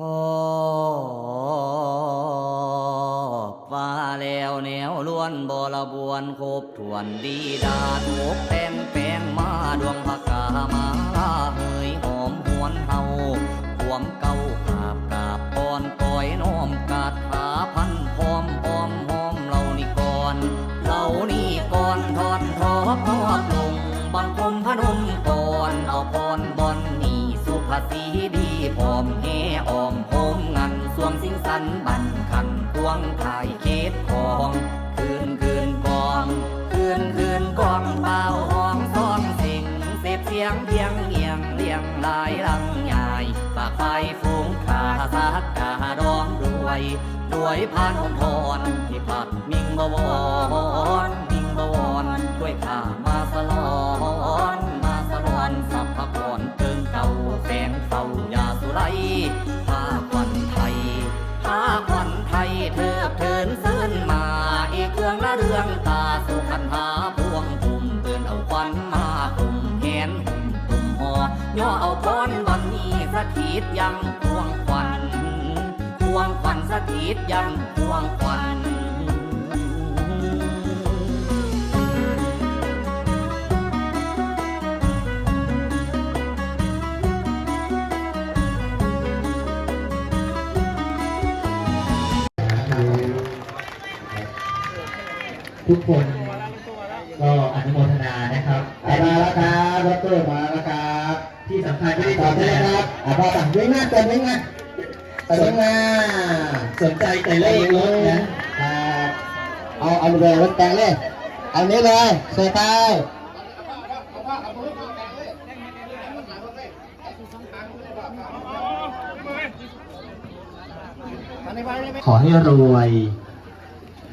พอฟ้าแล้วแนวล้วนบรบวนครบถวนดีดาถูกแต่งเปล ด้วยด้วยพานของพรที่ผัดมิงบวรมิงบวรด้วยผ้ามาสลอนมาสลอนสับพะพรเกิงเก่าแสงเฝ้ายาสุไรผ้าควันไทยผ้าควันไทยเทิบเทินซื่นมาอีกเครื่องละเรื่องตาสุขันหาพวงปุ่มเตือนเอาควันมาปุ่มแขนหุ่มตุ่มหอย่อเอาพรวันนี้สถิตยังพวง วงควันสถิตยังพวงควันทุกคนก็อนุโมทนานะครับมาแล้วครับรถตู้มาแล้วครับ ที่สำคัญที่สุดนะครับอะพอสั่งด้วยหน้าเต็มด้วยหน้า เต็มหน้าสนใจแต่เลขรถนะครับเอาเอาเลยรถแต่งเลยเอานี้เลยเซตายขอให้รวย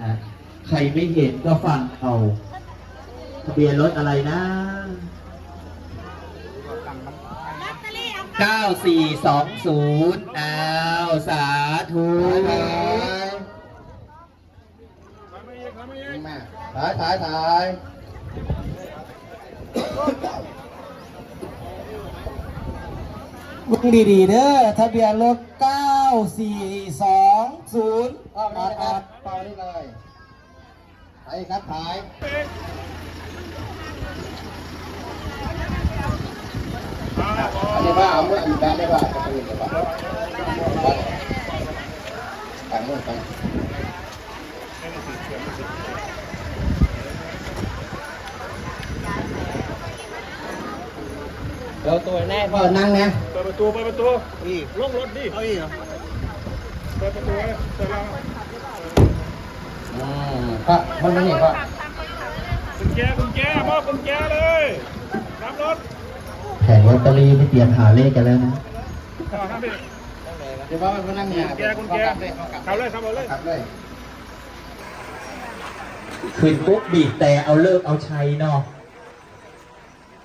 นะใครไม่เห็นก็ฟังเอาทะเบียนรถอะไรนะ เก้าสี่สองศูนย์อ้าวสาธุถ่ายถ่ายถ่ายมึงดีๆเด้อทะเบียนรถ9420เอามาครับต่อนี่เลยถ่ายครับถ่าย อันนี้ว่าเอาเมื่ออันนี้แบะได้ป่ะจะไปได้ป่ะต่างเมื่อต่างเราตัวแน่พ่อนั่งนะ แล้วอืมก็คนนี้ก็กุญแจกุญแจมอบกุญแจเลยขับรถแผงลอตเตอรี่ไม่เตรียมหาเลขกันแล้วนะต่อครับพี่เดี๋ยวว่ามันนั่งเนี่ยกุญแจกุญแจขับเลยขับเลยขับเลยคืนปุ๊บบีบแต่เอาเลิกเอาชัยเนาะ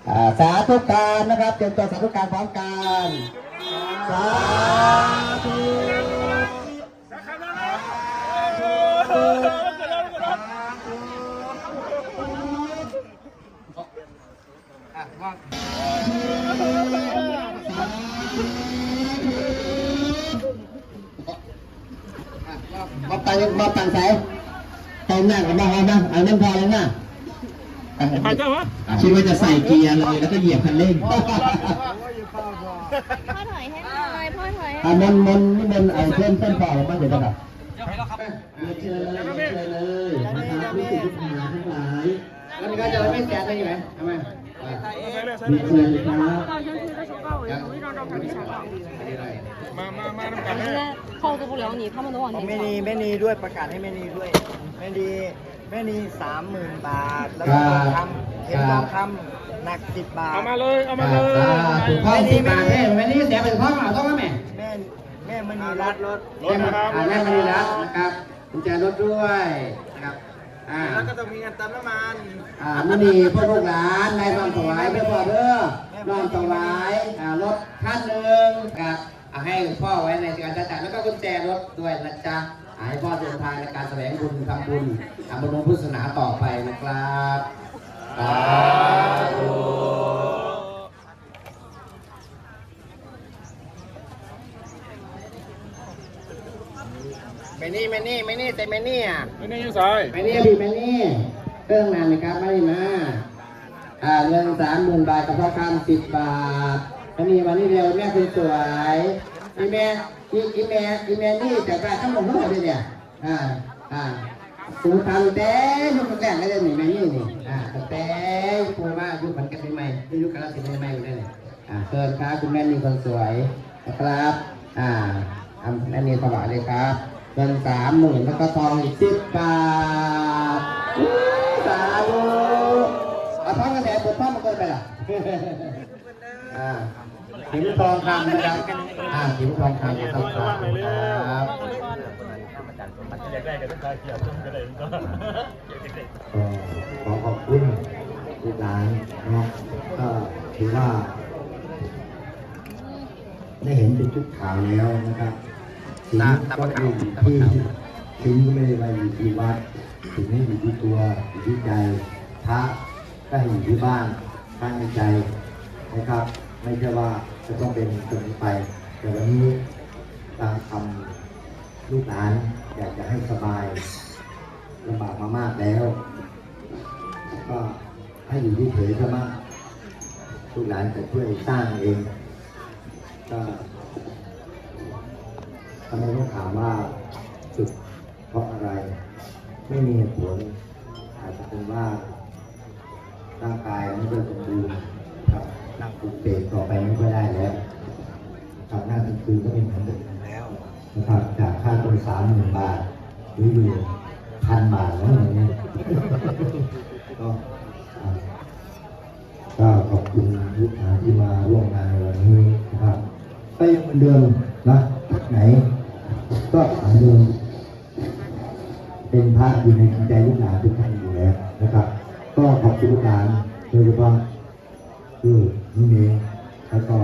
อ่าสาธุการนะครับเตรียมตัวสาธุการพร้อมกันสาธุ ตอนหน้ากับมาเอานะเอาน้ำพอแล้วนะไปเจ้าวะคิดว่าจะใส่เกียร์เลยแล้วก็เหยียบคันเร่งพ่อถอยให้หน่อยพ่อถอยให้อ่ามันมันนี่มันไอ้เพื่อนเพื่อนพอมาเดี๋ยวนะครับเรียนเชิญเรียนเชิญเลยนะครับลูกศิษย์ลูกหาทั้งหลายแล้วมันก็จะไม่แก่ได้ยังไงทำไมเรียนเชิญเลยครับ มามามาน้ำกัน 现在控制不了你，他们都往前 แม่ 跑 นี。แม่นีด้วยประกาศให้แม่นีด้วยแม่นีแม่นีสามหมื่นบาท แล้วก็ทองคำเข็มทองคำหนักสิบบาท เอามาเลยเอามาเลย ถูกพ่อสิบบาทแม่แม่นี่เสียไปพ่อมาต้องไหม แม่แม่มณีรัตน์รถ รถนะครับ อ่าแม่มาดีแล้วนะครับกุญแจรถด้วยนะครับอ่า แล้วก็ต้องมีเงินเติมน้ำมัน อ่ามื่อนี้พ่อลูกหลานนายน้อมถวายเพื่อพ่อเด้อน้อมถวายอ่ารถคันหนึ่ง ง ครับอ่าให้พ่อไว้ในการจัดจ่ายแล้วก็กุญแจรถด้วยนะจ๊ะอ่าให้พ่อเดินทางในการแสวงบุญทำบุญทำบุญพุทธศาสนาต่อไปนะครับสาธุแม่นี่แม่นี่แม่นี่แต่แม่นี่อะไม่นี่ยังสายแม่นี่พี่แม่นี่เครื่องนานนะครับไม่ได้มาอ่าเงินสามหมื่นบาทกับพ่อคำสิบบาท แม่นี่วันนี้เร็วแม่คนสวยอีแม่อีอีแม่อีแม่นี่จากบ้านทั้งหมดทั้งหมดเลยเนี่ยอ่าอ่าสูทำแต่ยุคแรกก็จะหนีแม่นี่นี่อ่าตั้งแต่ปูมายุคผันกันใหม่ๆยุคกาลสินธุ์ใหม่ๆอยู่นั่นแหละอ่าเชิญครับคุณแม่นี่คนสวยนะครับอ่าทำแม่นี่ถวายเลยครับเงินสามหมื่นแล้วก็ทองอีกสิบบาทอู้สาธุเอาทองกันแหนบททองมาเกินไปล่ะอ่า ถิมทองคำนะครับอ่าถิมทองคำนะครับครับอยากได้ก็ต้องได้เกี่ยวก็ได้ก็ก็ขอขอบคุณลูกหลานเนาะก็ถือว่า ได้เห็นเป็นชุดขาวแล้วนะครับสิงก็อยู่ที่สิงก็ไม่ได้ไปอยู่ที่วัดสิงให้อยู่ที่ตัวอยู่ที่ใจพระก็ให้อยู่ที่บ้านตั้งในใจนะครับ ไม่ใช่ว่า จะต้องเป็นคนนี้ไป แต่วันนี้ตามคำลูกหลานอยากจะให้สบายลำบากมามากแล้ว ก็ให้อยู่ที่เฉยซะมากลูกหลานจะช่วยสร้างเอง ก็ทำไมต้องถามว่าจุดเพราะอะไร ไม่มีเหตุผลอาจจะเป็นว่าร่างกายไม่ค่อยสมบูรณ์ นั่งปลุกเสกต่อไปไม่ค่อยได้แล้วครับนั่งกลางคืนก็เป็นเหมือนเดิมแล้วนะครับจากค่าตัวสามหมื่นบาทหรืออยู่พันบาทแล้วอย่างเงี้ยก็ก็ขอบคุณลูกค้าที่มาร่วมงานในวันนี้นะครับก็ยังเหมือนเดิมนะไหน ก็เหมือนเดิมเป็นพระอยู่ในจิตใจลูกหลานทุกท่านอยู่แล้วนะครับ ก็ขอบคุณลูกหลานโดยเฉพาะ อนี่เองแล้วก็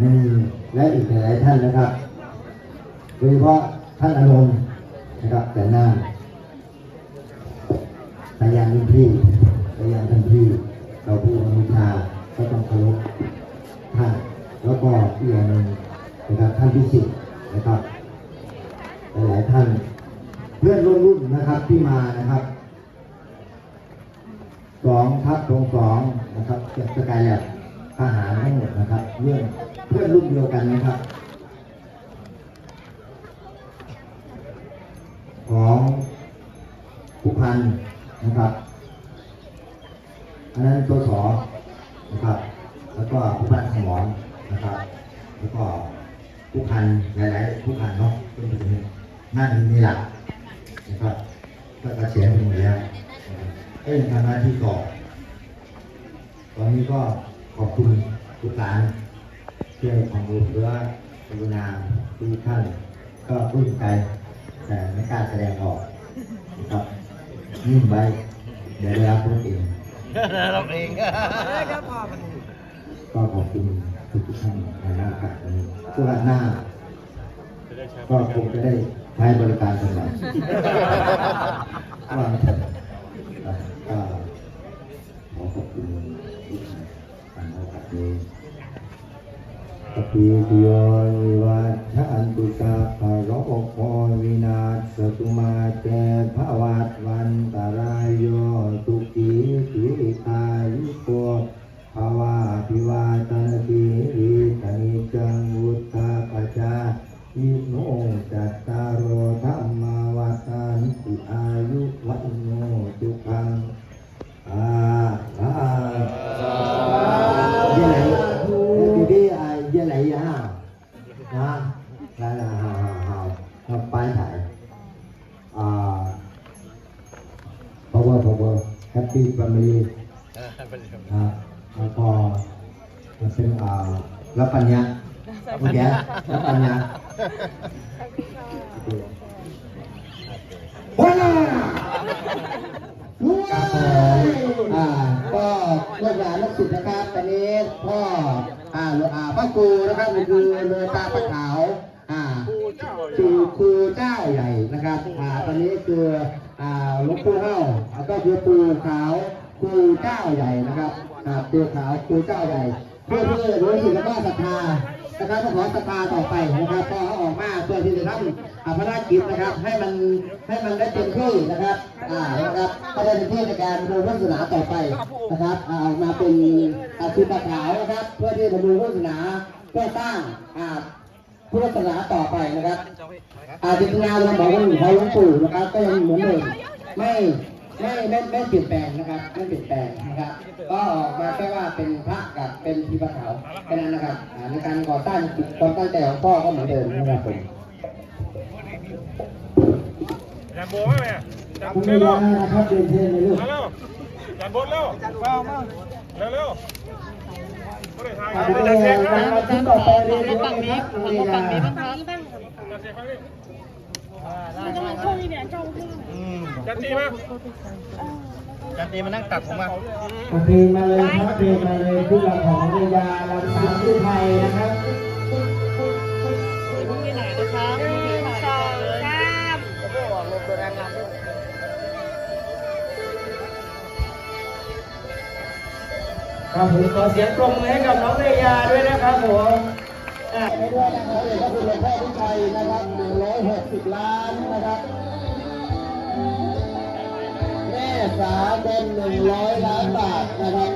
นี่และอีกหลายท่านนะครับโดยเฉพาะท่านอานนท์นะครับ แต่หน้าพยานรุ่นพี่พยานท่านพี่เราผู้อนุชาก็ต้องเคารพท่านแล้วก็อีกอย่างหนึ่งนะครับท่านพิสิทธิ์นะครับหลายๆท่าน เพื่อนร่วมรุ่นนะครับที่มานะครับสองทับตรงสองนะครับเก็บสกายแลบ ทหารทั้งหมดนะครับเรื่องเพื่อนรุ่นเดียวกันนะครับ ของผู้พันนะครับอันนั้นตัวสอนะครับ แล้วก็ผู้พันสมอนนะครับ แล้วก็ผู้พันหลายๆผู้พันเนาะเป็นนี้นั่นนี่แหละนะครับก็เกษียณไปหมดแล้วนะครับเอ้ยทำหน้าที่ต่อตอนนี้ก็ อบคุณทุกท่านที่ให้ความรู้เพื่อกรุณาทุกท่านก็รุ่นใจแต่ไม่กล้าแสดงออกนะครับนิ่งไว้เดี๋ยวได้รับรู้เองเราเองก็ขอบคุณทุกท่านในหน้าโอกาสนี้เพื่อหน้า ก็คงจะได้ใช้บริการกันหน่อยว่าก็ขอขอบคุณทุกท่า นี้ปฏิทิโยวิวัชอันตุสาภะโรโควินาศตุมาเตภวัตวันตรายโยสุขีสีตายุโกภาวะพิวาตนาทีอิตานิจังวุตตาปจาอิโนจัตตารโอธรรมวัฏันติอายุวันโนจุขัง แล้วก็มันเป็นอ่ารับปัญญาโอเครับปัญญาว้าวครับผมอ่าก็ลูกหลานลูกศิษย์นะครับตอนนี้พ่ออ่าอ่าพระครูนะครับคือเรือตาปะขาวอ่าคือครูเจ้าใหญ่นะครับอ่าตอนนี้คืออ่าลวงปู่เฮาแล้วก็คือปู่ขาวครูเจ้าใหญ่นะครับ อ่าปู่ขาวครูเจ้าใหญ่ เพื่อเพื่อรู้สึกและก็ศรัทธานะครับก็ขอศรัทธาต่อไปนะครับพอเขาออกมาเพื่อที่จะทำอาภารกิจนะครับ ให้มันให้มันได้เต็มที่นะครับอ่านะครับให้ได้เต็มที่ในการดูพุทธศาสนาต่อไปนะครับอ่าออกมาเป็นอาชีพขาวนะครับ เพื่อที่จะดูพุทธศาสนาเพื่อสร้างอ่าพุทธศาสนาต่อไปนะครับอาจิตนาเราบอกว่าหลวงพ่อหลวงปู่นะครับก็ยังเหมือนเดิมไม่ ไม่ไม่ไม่เปลี่ยนแปลงนะครับไม่เปลี่ยนแปลงนะครับ ก็ออกมาแค่ว่าเป็นพระกับเป็นทีพระขาวแค่นั้นนะครับอ่าในการก่อสร้างความตั้งใจของพ่อก็เหมือนเดิมนะครับผมอย่าโบว์ไหมจับคุณเร็เววลานะครับเรียนเชิญเลยลูกเร็วอย่าโบนเร็วเร็วเร็วไม่ได้ทายอ่าไม่เรีได้ยนเช็คนะนะครับที่ต่อไปเรียน มันกำลังเข้าที่เนี่ยเจ้าที่อืมจันตีมาจันตีมานั่งตักผมมาจันทีมาเลยครับเดินมาเลยผู้หลักของเรียาลำสามที่ไทยนะครับพรุ่งนี้ไหนนะครับหนึ่ามจะไม่ออหัวแรานครับผมขอเสียงปรบมือให้กับน้องเรยาด้วยนะครับผม ไปด้วยนะครับเอกพระคุณหลวงพ่อพิชัยนะครับหนึ่งร้อยหกสิบล้านนะครับแม่สาเป็นหนึ่งร้อยล้านบาทนะครับ